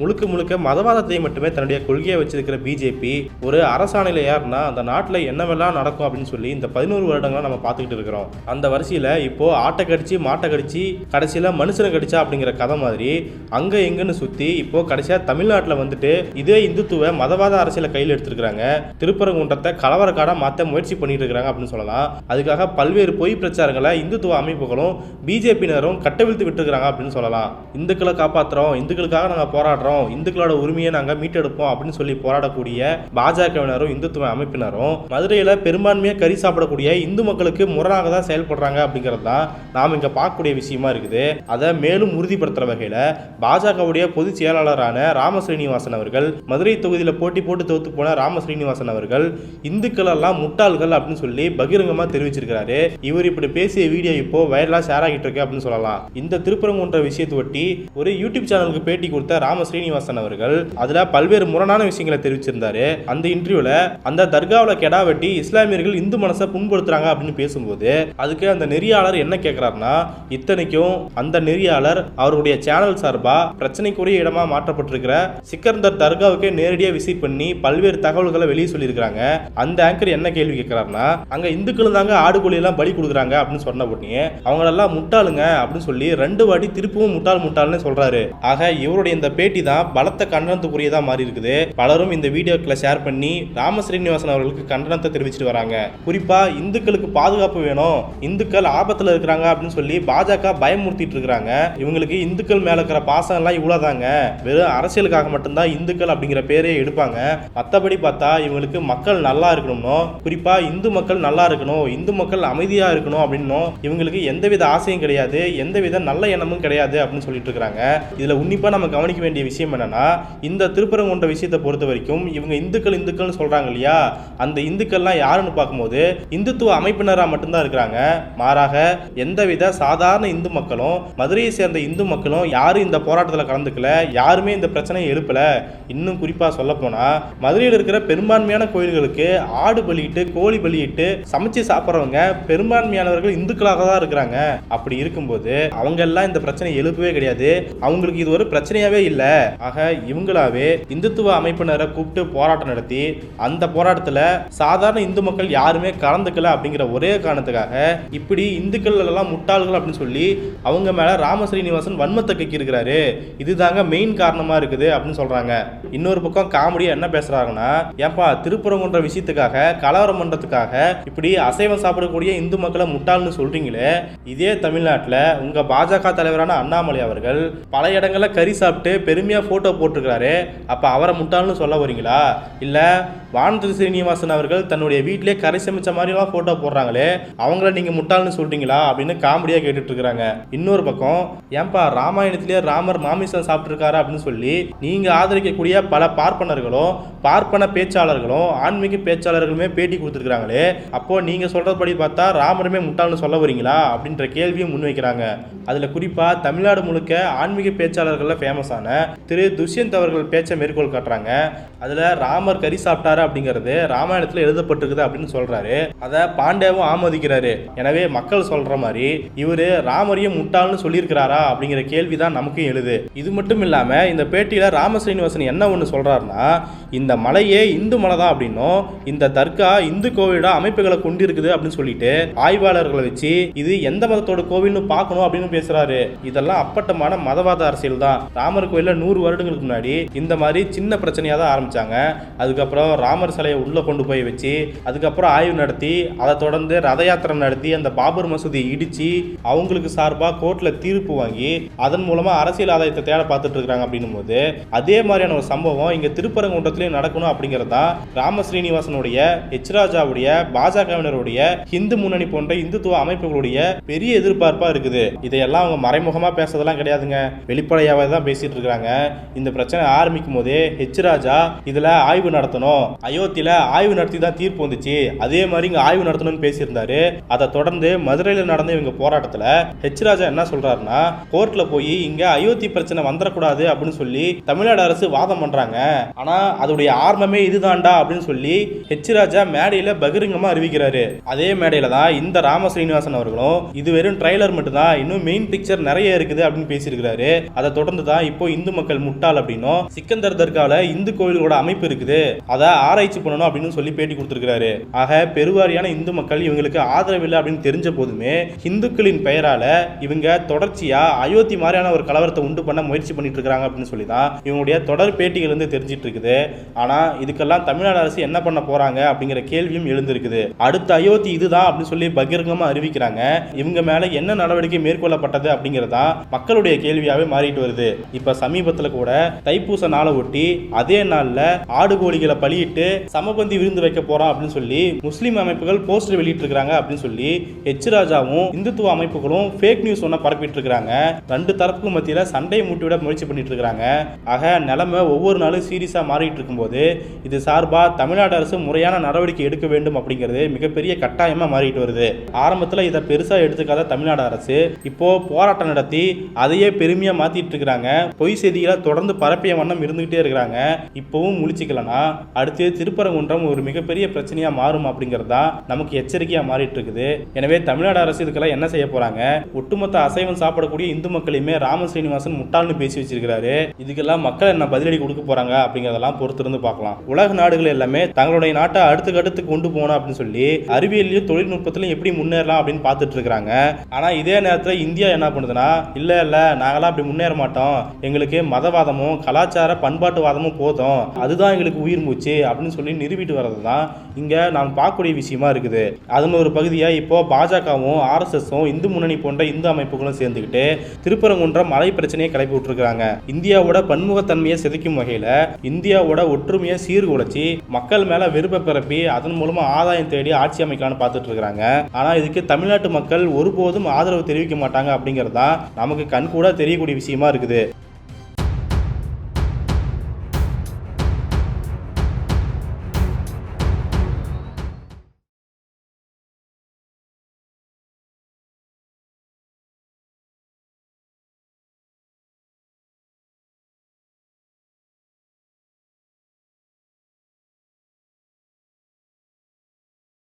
முழுக்க முழுக்க மதவாதத்தை மட்டுமே தன்னுடைய கொள்கையை வச்சிருக்கிற பிஜேபி ஒரு அரசாணையில் யாருன்னா அந்த நாட்டில் என்னவெல்லாம் நடக்கும் அப்படின்னு சொல்லி இந்த பதினோரு வருடங்களா நம்ம பார்த்துக்கிட்டு இருக்கிறோம். அந்த வரிசையில் இப்போ ஆட்டை கடிச்சு மாட்டை கடிச்சு கடைசியில் மனுஷனை கடிச்சா அப்படிங்கிற கதை மாதிரி அங்கே எங்கன்னு சுற்றி இப்போ கடைசியாக தமிழ்நாட்டில் வந்துட்டு இதே இந்துத்துவ மதவாத அரசியலை கையில் எடுத்திருக்கிறாங்க. திருப்பரங்குன்றத்தை கலவரக்காடாக மாற்ற முயற்சி பண்ணிட்டு இருக்கிறாங்க அப்படின்னு சொல்லலாம். அதுக்காக பல்வேறு பொய் பிரச்சாரங்களை இந்துத்துவ அமைப்புகளும் பிஜேபியினரும் கட்டவிழ்த்து விட்டுருக்கிறாங்க அப்படின்னு சொல்லலாம். இந்துக்களை காப்பாற்றுறோம் இந்துக்களுக்காக நாங்கள் போராடுறோம் இந்துக்களோட உரிமையை நாங்கள் மீட்டெடுப்போம் அப்படின்னு சொல்லி போராடக்கூடிய பாஜகவினரும் இந்துத்துவ அமைப்பினரும் மதுரையில் பெரும்பான்மையாக கறி சாப்பிடக்கூடிய இந்து மக்களுக்கு முரணாக தான் செயல்படுறாங்க அப்படிங்கிறது தான் நாம் இங்கே பார்க்கக்கூடிய விஷயமா இருக்குது. அதை மேலும் உறுதிப்படுத்துகிற வகையில் பாஜகவுடைய பொதுச் செயலாளரான ராம ஸ்ரீனிவாசன் அவர்கள் மதுரை தொகுதியில் போட்டி போட்டு தோத்து போன ராம ஸ்ரீனிவாசன் அவர்கள் இந்துக்கள் எல்லாம் முட்டாள்கள் அப்படின்னு சொல்லி பகிரங்கமாக தெரிவிச்சிருக்கிறாரு. இவர் இப்படி பேசிய வீடியோ இப்போ வைரலாக ஷேர் ஆகிட்டு இருக்கு அப்படின்னு சொல்லலாம். இந்த திருப்பரங்குன்ற விஷயத்தை ஒட்டி ஒரு யூடியூப் சேனலுக்கு பேட்டி கொடுத்த ராமஸ்ரீ ஸ்ரீனிவாசன் அவர்கள் அதுல பல்வேறு முரணான விஷயங்களை தெரிவிச்சிருந்தாரு. அந்த இன்டர்வியூல அந்த தர்காவில் கெடா வெட்டி இஸ்லாமியர்கள் இந்து மனசை புண்படுத்துறாங்க அப்படின்னு பேசும்போது அதுக்கு அந்த நெறியாளர் என்ன கேட்கிறாருன்னா இத்தனைக்கும் அந்த நெறியாளர் அவருடைய சேனல் சார்பா பிரச்சனைக்குரிய இடமா மாற்றப்பட்டிருக்கிற சிக்கந்தர் தர்காவுக்கே நேரடியாக விசிட் பண்ணி பல்வேறு தகவல்களை வெளியே சொல்லியிருக்கிறாங்க. அந்த ஆங்கர் என்ன கேள்வி கேட்கிறாருன்னா அங்க இந்துக்கள் தாங்க ஆடுகோழி எல்லாம் பலி கொடுக்குறாங்க அப்படின்னு சொன்ன உடனே அவங்களெல்லாம் முட்டாளுங்க அப்படின்னு சொல்லி ரெண்டு வாட்டி திருப்பவும் முட்டாள் முட்டாள்னு சொல்றாரு. ஆக இவருடைய இந்த பேட்டி தான் பலத்த கண்டனத்துக்குரியதா மாறி இருக்குது. பலரும் இந்த வீடியோக்களை ஷேர் பண்ணி ராம ஸ்ரீனிவாசன் அவர்களுக்கு கண்டனத்தை தெரிவிச்சிட்டு வராங்க. குறிப்பா இந்துக்களுக்கு பாதுகாப்பு வேணும். இந்துக்கள் ஆபத்துல இருக்கிறாங்க அப்படின்னு சொல்லி பாஜக பயமுறுத்திட்டு இருக்கிறாங்க. இவங்களுக்கு இந்துக்கள் மேல இருக்கிற பாசம் எல்லாம் இவ்வளவுதாங்க. வெறும் அரசியலுக்காக மட்டும்தான் இந்துக்கள் அப்படிங்கிற பேரே எடுப்பாங்க. மத்தபடி பார்த்தா இவங்களுக்கு மக்கள் நல்லா இருக்கணும்னோ குறிப்பா இந்து மக்கள் நல்லா இருக்கணும் இந்து மக்கள் அமைதியா இருக்கணும் அப்படின்னும் இவங்களுக்கு எந்தவித ஆசையும் கிடையாது எந்தவித நல்ல எண்ணமும் கிடையாது அப்படின்னு சொல்லிட்டு இருக்காங்க இதுல உன்னிப்பா நம்ம கவனிக்க வேண்டிய விஷயம் விஷயம் என்னென்னா இந்த திருப்பரங்குன்ற விஷயத்தை பொறுத்த வரைக்கும் இவங்க இந்துக்கள் இந்துக்கள்னு சொல்கிறாங்க இல்லையா? அந்த இந்துக்கள்லாம் யாருன்னு பார்க்கும்போது இந்துத்துவ அமைப்பினராக மட்டும்தான் இருக்கிறாங்க. மாறாக எந்தவித சாதாரண இந்து மக்களும் மதுரையை சேர்ந்த இந்து மக்களும் யாரும் இந்த போராட்டத்தில் கலந்துக்கல யாருமே இந்த பிரச்சனையை எழுப்பலை. இன்னும் குறிப்பாக சொல்லப்போனால் மதுரையில் இருக்கிற பெரும்பான்மையான கோயில்களுக்கு ஆடு பலியிட்டு கோழி பலியிட்டு சமைச்சு சாப்பிட்றவங்க பெரும்பான்மையானவர்கள் இந்துக்களாக தான் இருக்கிறாங்க. அப்படி இருக்கும்போது அவங்க எல்லாம் இந்த பிரச்சனை எழுப்பவே கிடையாது. அவங்களுக்கு இது ஒரு பிரச்சனையாவே இல்லை. ஆக இவங்களாவே இந்துத்துவ அமைப்பினரை கூப்பிட்டு போராட்டம் நடத்தி அந்த போராட்டத்தில் சாதாரண இந்து மக்கள் யாருமே கலந்துக்கல அப்படிங்கிற ஒரே காரணத்துக்காக இப்படி இந்துக்கள் எல்லாம் முட்டாள்கள் அப்படின்னு சொல்லி அவங்க மேல ராம ஸ்ரீனிவாசன் வன்மத்தை கக்கியிருக்கிறாரு. இதுதாங்க மெயின் காரணமா இருக்குது அப்படின்னு சொல்றாங்க. இன்னொரு பக்கம் காமெடியா என்ன பேசுறாங்கன்னா ஏன்பா திருப்புறங்குன்ற விஷயத்துக்காக கலவரம் பண்றதுக்காக இப்படி அசைவம் சாப்பிடக்கூடிய இந்து மக்களை முட்டாள்னு சொல்றீங்களே. இதே தமிழ்நாட்டில் உங்க பாஜக தலைவரான அண்ணாமலை அவர்கள் பல இடங்களில் கறி சாப்பிட்டு பெருமையாக ஃபோட்டோ போட்டிருக்கிறாரு அப்போ அவரை முட்டாள்னு சொல்ல வரீங்களா இல்லை வானதி சீனிவாசன் அவர்கள் தன்னுடைய வீட்டிலே கரை சமைச்ச மாதிரிலாம் ஃபோட்டோ போடுறாங்களே அவங்கள நீங்கள் முட்டாள்னு சொல்கிறீங்களா அப்படின்னு காமெடியாக கேட்டுட்ருக்கிறாங்க இன்னொரு பக்கம் ஏன்பா ராமாயணத்திலேயே ராமர் மாமிசம் சாப்பிட்ருக்காரு அப்படின்னு சொல்லி நீங்கள் ஆதரிக்கக்கூடிய பல பார்ப்பனர்களும் பார்ப்பன பேச்சாளர்களும் ஆன்மீக பேச்சாளர்களுமே பேட்டி கொடுத்துருக்குறாங்களே அப்போது நீங்கள் சொல்கிறபடி பார்த்தா ராமருமே முட்டாள்னு சொல்ல வரீங்களா அப்படின்ற கேள்வியும் முன்வைக்கிறாங்க. அதில் குறிப்பாக தமிழ்நாடு முழுக்க ஆன்மீக பேச்சாளர்களில் ஃபேமஸான திரு துஷ்யந்த் அவர்கள் பேச்சை மேற்கோள் காட்டுறாங்க. அதுல ராமர் கறி சாப்பிட்டாரு அப்படிங்கிறது ராமாயணத்துல எழுதப்பட்டிருக்குது அப்படின்னு சொல்றாரு. அதை பாண்டேவும் ஆமோதிக்கிறாரு. எனவே மக்கள் சொல்ற மாதிரி இவரு ராமரையும் முட்டாள்னு சொல்லியிருக்கிறாரா அப்படிங்கிற கேள்விதான் நமக்கும் எழுது. இது மட்டும் இல்லாம இந்த பேட்டியில ராம ஸ்ரீனிவாசன் என்ன ஒன்று சொல்றாருன்னா இந்த மலையே இந்து மலை தான் அப்படின்னும் இந்த தர்கா இந்து கோவிலோட அமைப்புகளை கொண்டிருக்குது அப்படின்னு சொல்லிட்டு ஆய்வாளர்களை வச்சு இது எந்த மதத்தோட கோவில்னு பார்க்கணும் அப்படின்னு பேசுறாரு. இதெல்லாம் அப்பட்டமான மதவாத அரசியல் தான் ராமர் நூறு நூறு வருடங்களுக்கு முன்னாடி இந்த மாதிரி சின்ன பிரச்சனையாக தான் ஆரம்பித்தாங்க அதுக்கப்புறம் ராமர் சிலையை உள்ளே கொண்டு போய் வச்சு அதுக்கப்புறம் ஆய்வு நடத்தி அதை தொடர்ந்து ரத யாத்திரை நடத்தி அந்த பாபர் மசூதியை இடித்து அவங்களுக்கு சார்பாக கோர்ட்டில் தீர்ப்பு வாங்கி அதன் மூலமாக அரசியல் ஆதாயத்தை தேட பார்த்துட்டு இருக்கிறாங்க அப்படின்னும் போது அதே மாதிரியான ஒரு சம்பவம் இங்கே திருப்பரங்குன்றத்துலேயும் நடக்கணும் அப்படிங்கிறது தான் ராம ஸ்ரீனிவாசனுடைய எச் ராஜாவுடைய பாஜகவினருடைய ஹிந்து முன்னணி போன்ற இந்துத்துவ அமைப்புகளுடைய பெரிய எதிர்பார்ப்பாக இருக்குது. இதையெல்லாம் அவங்க மறைமுகமாக பேசுறதெல்லாம் கிடையாதுங்க. வெளிப்படையாகவே தான் பேசிகிட்டு இருக்காங்க இந்த பிரச்சனை ஆரம்பிக்கும் போதே ஹெச் ராஜா இதுல ஆய்வு நடத்தணும். அயோத்தியில ஆய்வு நடத்தி தான் தீர்ப்பு வந்துச்சு. அதே மாதிரி இங்க ஆய்வு நடத்தணும்னு பேசியிருந்தாரு. அதை தொடர்ந்து மதுரையில் நடந்த இவங்க போராட்டத்துல ஹெச் ராஜா என்ன சொல்றாருன்னா கோர்ட்ல போய் இங்க அயோத்தி பிரச்சனை வந்துடக்கூடாது அப்படின்னு சொல்லி தமிழ்நாடு அரசு வாதம் பண்றாங்க. ஆனா அதோடைய ஆர்வமே இதுதான்டா அப்படின்னு சொல்லி ஹெச் ராஜா மேடையில பகிரங்கமா அறிவிக்கிறாரு. அதே மேடையில தான் இந்த ராம ஸ்ரீனிவாசன் அவர்களும் இது வெறும் ட்ரைலர் மட்டும்தான் இன்னும் மெயின் பிக்சர் நிறைய இருக்குது அப்படின்னு பேசியிருக்கிறாரு. அதை தொடர்ந்து தான் இப்போ இந்து மக்கள் மக்கள் முட்டாள் அப்படின்னும் சிக்கந்தர் தர்கால இந்து கோயில்களோட அமைப்பு இருக்குது. அதை ஆராய்ச்சி பண்ணணும் அப்படின்னு சொல்லி பேட்டி கொடுத்துருக்காரு ஆக பெருவாரியான இந்து மக்கள் இவங்களுக்கு ஆதரவு இல்லை அப்படின்னு தெரிஞ்ச போதுமே இந்துக்களின் பெயரால இவங்க தொடர்ச்சியா அயோத்தி மாதிரியான ஒரு கலவரத்தை உண்டு பண்ண முயற்சி பண்ணிட்டு இருக்காங்க அப்படின்னு சொல்லி தான் இவங்களுடைய தொடர் பேட்டிகள் வந்து தெரிஞ்சிட்டு இருக்குது. ஆனா இதுக்கெல்லாம் தமிழ்நாடு அரசு என்ன பண்ண போறாங்க அப்படிங்கிற கேள்வியும் எழுந்திருக்குது. அடுத்த அயோத்தி இதுதான் அப்படின்னு சொல்லி பகிரங்கமா அறிவிக்கிறாங்க. இவங்க மேல என்ன நடவடிக்கை மேற்கொள்ளப்பட்டது அப்படிங்கறதா மக்களுடைய கேள்வியாவே மாறிட்டு வருது. இப்ப சமீபத்தில் கூட தைப்பூச நாளை ஒட்டி அதே நாள்ல ஆடு கோழிகளை பலியிட்டு சமபந்தி விருந்து வைக்க போறோம் அப்படின்னு சொல்லி முஸ்லீம் அமைப்புகள் போஸ்டர் வெளியிட்டு இருக்காங்க அப்படின்னு சொல்லி எச் ராஜாவும் இந்துத்துவ அமைப்புகளும் ஃபேக் நியூஸ் ஒன்ன பரப்பிட்டு இருக்காங்க ரெண்டு தரப்புக்கு மத்தியில சண்டையை மூட்டிவிட முயற்சி பண்ணிட்டு இருக்காங்க ஆக நிலைமை ஒவ்வொரு நாளும் சீரியஸா மாறிட்டு இருக்கும்போது இது சார்பா தமிழ்நாடு அரசு முறையான நடவடிக்கை எடுக்க வேண்டும் அப்படிங்கிறது மிகப்பெரிய கட்டாயமா மாறிட்டு வருது. ஆரம்பத்துல இதை பெருசா எடுத்துக்காத தமிழ்நாடு அரசு இப்போ போராட்டம் நடத்தி அதையே பெருமையா மாத்திட்டு இருக்கிறாங்க. பொய் செய்திகள் தொடர்ந்து பரப்பிய வண்ணம் இருந்துகிட்டே இருக்கிறாங்க. இப்போவும் முழிச்சிக்கலனா அடுத்து திருப்பரங்குன்றம் ஒரு மிகப்பெரிய பிரச்சனையாக மாறும் அப்படிங்கிறது தான் நமக்கு எச்சரிக்கையாக மாறிட்டு இருக்குது எனவே தமிழ்நாடு அரசு இதுக்கெல்லாம் என்ன செய்ய போறாங்க? ஒட்டுமொத்த அசைவம் சாப்பிடக்கூடிய இந்து மக்களையுமே ராம சீனிவாசன் முட்டாள்னு பேசி வச்சிருக்கிறாரு. இதுக்கெல்லாம் மக்கள் என்ன பதிலடி கொடுக்க போறாங்க அப்படிங்கிறதெல்லாம் பொறுத்திருந்து பார்க்கலாம். உலக நாடுகள் எல்லாமே தங்களுடைய நாட்டை அடுத்த கட்டத்துக்கு கொண்டு போகணும் அப்படின்னு சொல்லி அறிவியலையும் தொழில்நுட்பத்திலையும் எப்படி முன்னேறலாம் அப்படின்னு பார்த்துட்டு இருக்கிறாங்க ஆனால் இதே நேரத்தில் இந்தியா என்ன பண்ணுதுன்னா இல்ல இல்ல நாங்களாம் அப்படி முன்னேற மாட்டோம். எங்களுக்கு மதவாதமும் கலாச்சார பண்பாட்டுவாதமும் போதும். அதுதான் எங்களுக்கு உயிர் மூச்சு அப்படின்னு சொல்லி நிரூபிட்டு வர்றது தான் இங்கே நாம் பார்க்கக்கூடிய விஷயமா இருக்குது. அதன் ஒரு பகுதியாக இப்போ பாஜகவும் ஆர்எஸ்எஸும் இந்து முன்னணி போன்ற இந்து அமைப்புகளும் சேர்ந்துக்கிட்டு திருப்பரங்குன்றம் மலை பிரச்சனையை கிளப்பி விட்டுருக்காங்க இந்தியாவோட பன்முகத்தன்மையை சிதைக்கும் வகையில் இந்தியாவோட ஒற்றுமையை சீர்குலைச்சி மக்கள் மேல வெறுப்பை பிறப்பி அதன் மூலமா ஆதாயம் தேடி ஆட்சி அமைக்கலாம்னு பார்த்துட்டு இருக்காங்க ஆனா இதுக்கு தமிழ்நாட்டு மக்கள் ஒருபோதும் ஆதரவு தெரிவிக்க மாட்டாங்க அப்படிங்கிறது தான் நமக்கு கண் கூட தெரியக்கூடிய விஷயமா இருக்குது.